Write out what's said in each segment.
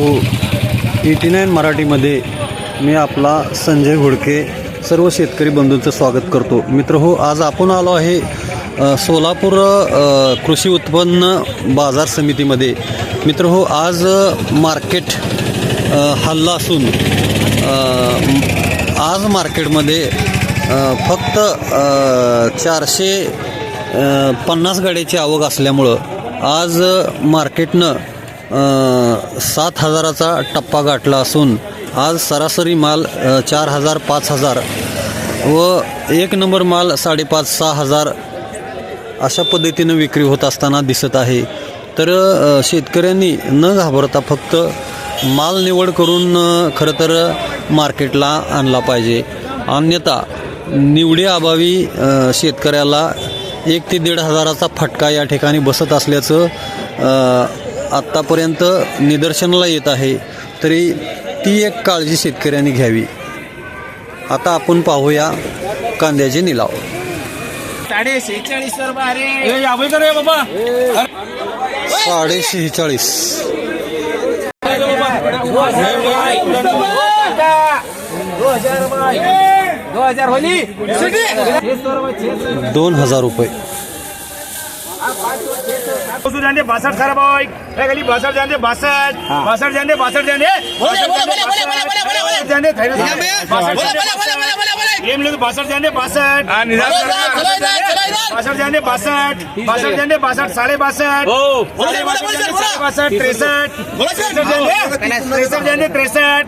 Eighty nine मराठीमध्ये मी आपला संजय घोडके सर्व शेतकरी बंधूंचं स्वागत करतो. मित्र हो आज आपण आलो आहे सोलापूर कृषी उत्पन्न बाजार समितीमध्ये. मित्र हो आज मार्केट हल्ला असून आज मार्केटमध्ये फक्त चारशे पन्नास गाड्याची आवक असल्यामुळं आज मार्केटनं सात हजाराचा टप्पा गाठला असून आज सरासरी माल चार हजार पाच हजार व एक नंबर माल साडेपाच सहा हजार अशा पद्धतीनं विक्री होत असताना दिसत आहे. तर शेतकऱ्यांनी न घाबरता फक्त माल निवड करून खरं तर मार्केटला आणला पाहिजे. अन्यथा निवडीअभावी शेतकऱ्याला एक ते दीड हजाराचा फटका या ठिकाणी बसत असल्याचं आत्तापर्यंत निदर्शनाला येत आहे तरी ती एक काळजी शेतकऱ्यांनी घ्यावी. आता आपण पाहूया कांद्याचे निलाव. साडे शेहेचाळीस रुपये हजार रुपये कर रे बाबा साडे शेहेचाळीस दो हजार दो हजार होली दोन हजार रुपये जाने बासठ भाई है गली बासठ जाने बासठ बासठ जाने बासठ जाने जाने गेम लोग बासठ जाने बासठ बासठ जाने बासठ बासठ जाने बासठ साढ़े बासठ साढ़े बासठ तिरसठ तिरसठ जाने तिरसठ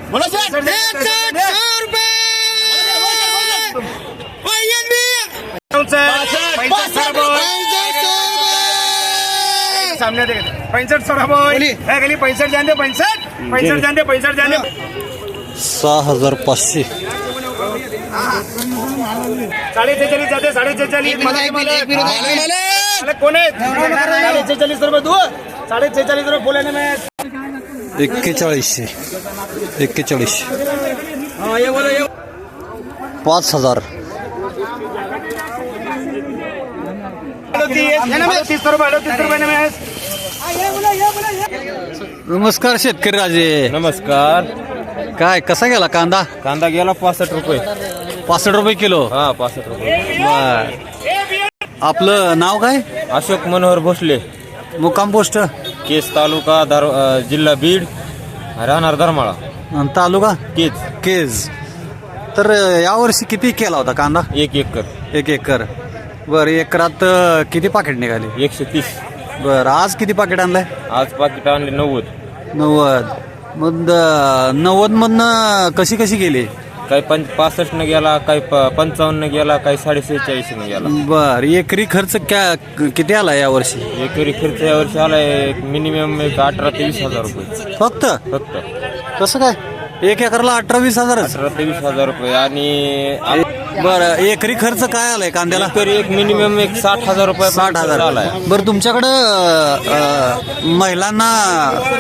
सामने देख। पैंसठ सौ बोली। है गली पैंसठ जाने पैंसठ। पैंसठ जाने पैंसठ जाने सहा हजार पाचशे. साडे छेचाळीस जाते साडे छेचाळीस. कोण आहे साडे छेचाळीस रुपये तू. साडे छेचाळीस रुपये बोले ना मैं एक्केचाळीसशे. एक्केचाळीसशे ये बोलो ये पाच हजार तीस रुपये अडतीस रुपये नमस्कार शेतकरी राजे. नमस्कार. काय कसा गेला कांदा? कांदा गेला पासष्ट रुपये. पासष्ट रुपये किलो? हा पासष्ट रुपये. बर. आपलं नाव काय? अशोक मनोहर भोसले. मुक्काम पोस्ट. केस तालुका धार अ, जिल्हा बीड राहणार धर्माळा. आणि तालुका? केज. केज. तर यावर्षी किती केला होता कांदा? एक एकर. एक एकर. बर एकरात किती पाकिट निघाले? एकशे तीस. बर आज किती पाकिट आणलंय? आज पाकिट आणले नव्वद. नव्वद. मग नव्वद मधनं कशी कशी गेली? काही पंच पासष्ट न गेला काही पंचावन्न गेला काही साडे सेहेचाळीस न गेला. बर एकरी खर्च क्या किती आला यावर्षी एकरी खर्च या वर्षी आलाय मिनिमम एक अठरा ते वीस हजार रुपये. फक्त? फक्त. कसं काय? एक एकरला अठरा वीस हजारच? अठरा ते वीस हजार रुपये. आणि बर एकरी खर्च काय आलाय कांद्याला? एकरी एक मिनिमम एक साठ हजार रुपये साठ हजार. आलाय. बरं तुमच्याकडं अ, महिलांना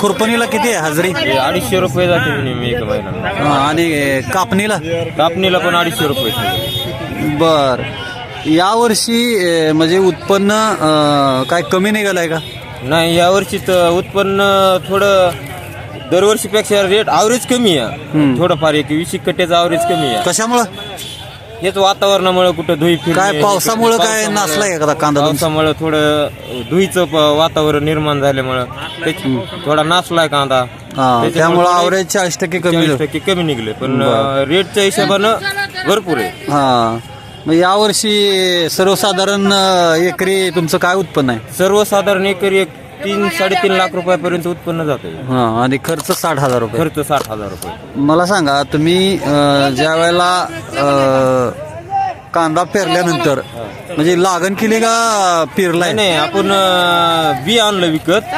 खुरपणीला किती आहे हजरी? हे अडीचशे रुपये जाते मिनिमम एक महिना अ, आणि कापणीला? कापणीला पण अडीचशे रुपये. बर. यावर्षी अ, म्हणजे उत्पन्न अ, काय कमी निघालंय का? नाही यावर्षी तर उत्पन्न थोडं दरवर्षीपेक्षा रेट ॲव्हरेज कमी आहे. थोडंफार एक वीस एक कट्ट्याचं ॲव्हरेज कमी आहे. कशामुळं? हेच वातावरणामुळे कुठं धुई फिरणे, काय पावसामुळं काय पावसामुळं- नासलाय एखादा कांदा तुमचा? पावसामुळे थोडं धुईचं प- वातावरण निर्माण झाल्यामुळं. त्याची थोडा नासलाय कांदा. हा, त्याच्यामुळे त्यामुळं थोडे अवरेज चाळीस टक्के कमी चाळीस झालं. टक्के कमी निघले. पण रेटच्या हिशोबानं भरपूर आहे. हा. मग यावर्षी सर्वसाधारण अ, एकरी तुमचं काय उत्पन्न आहे? सर्वसाधारण एकरी एक तीन साडेतीन लाख रुपयापर्यंत उत्पन्न जाते हा आणि खर्च साठ हजार रुपये. खर्च साठ हजार रुपये. मला सांगा तुम्ही अ, ज्या वेळेला अ, कांदा पेरल्यानंतर म्हणजे लागण केली का पेरलाय? नाही नाही आपण अं, बी आणलं विकत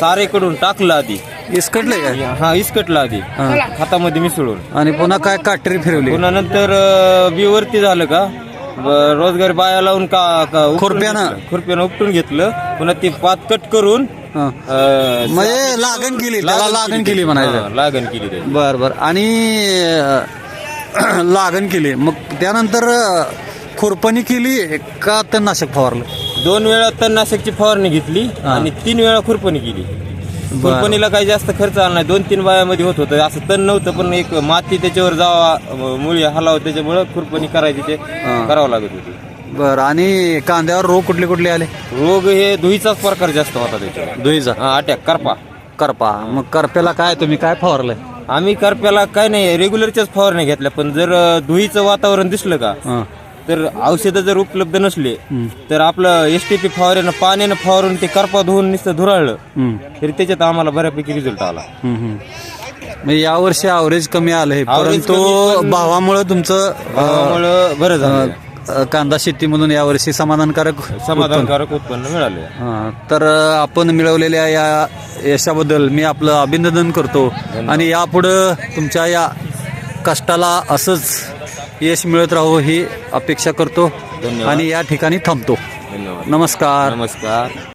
सारेकडून टाकलं आधी. इसकटलंय काय हा इसकटलं आधी. हा. खतामध्ये मिसळून. आणि पुन्हा काय काटेरी फिरवली? पुन्हा नंतर अं, बी वरती झालं का? ब- रोजगार बाया लावून का का उपटून खुरप्यानं? घेतलं. खुरप्यानं उपटून घेतलं पुन्हा ती पात कट करून हा. अं, म्हणजे लागण केली त्याला लागण केली म्हणायचं हा, लागण केली त्याची. बर बर आणि अ, लागण केली मग त्यानंतर अ, खुरपणी केली का तणनाशक फवारलं दोन वेळा तणनाशकची फवारणी घेतली आणि तीन वेळा खुरपणी केली कुरपणीला काही जास्त खर्च आला नाही. दोन तीन बायामध्ये होत होतं. असं तण नव्हतं पण एक माती त्याच्यावर जावा मुळी हलावं त्याच्यामुळं खुरपणी करायची ते करावं लागत होती. बरं आणि कांद्यावर रोग कुठले कुठले आले? रोग हे धुईचाच प्रकार जास्त होता त्याच्यावर. धुईचा? अटॅक करपा. करपा. मग करप्याला काय तुम्ही काय फवारलंय? आम्ही करप्याला काय नाही रेग्युलरच्याच फवारण्या घेतल्या. पण जर धुईचं वातावरण दिसलं का हां. तर औषधं जर उपलब्ध नसले तर आपलं एस टी पी फवाऱ्यानं पाण्यानं फवारून ते करपा धुवून नुसतं धुराळलं. तरी त्याच्यात आम्हाला बऱ्यापैकी रिझल्ट आला. म्हणजे यावर्षी ॲव्हरेज कमी आलंय Average परंतु भावामुळे तुमचं अं, त्यामुळं बरं झालं. अं, कांदा शेतीमधून यावर्षी समाधानकारक समाधानकारक उत्पन्न मिळाले हां, तर अं, आपण मिळवलेल्या या यशाबद्दल मी आपलं अभिनंदन करतो. आणि यापुढं तुमच्या या कष्टाला असंच यश मिळत राहू ही अपेक्षा करतो. आणि या ठिकाणी थांबतो. धन्यवाद. नमस्कार. नमस्कार.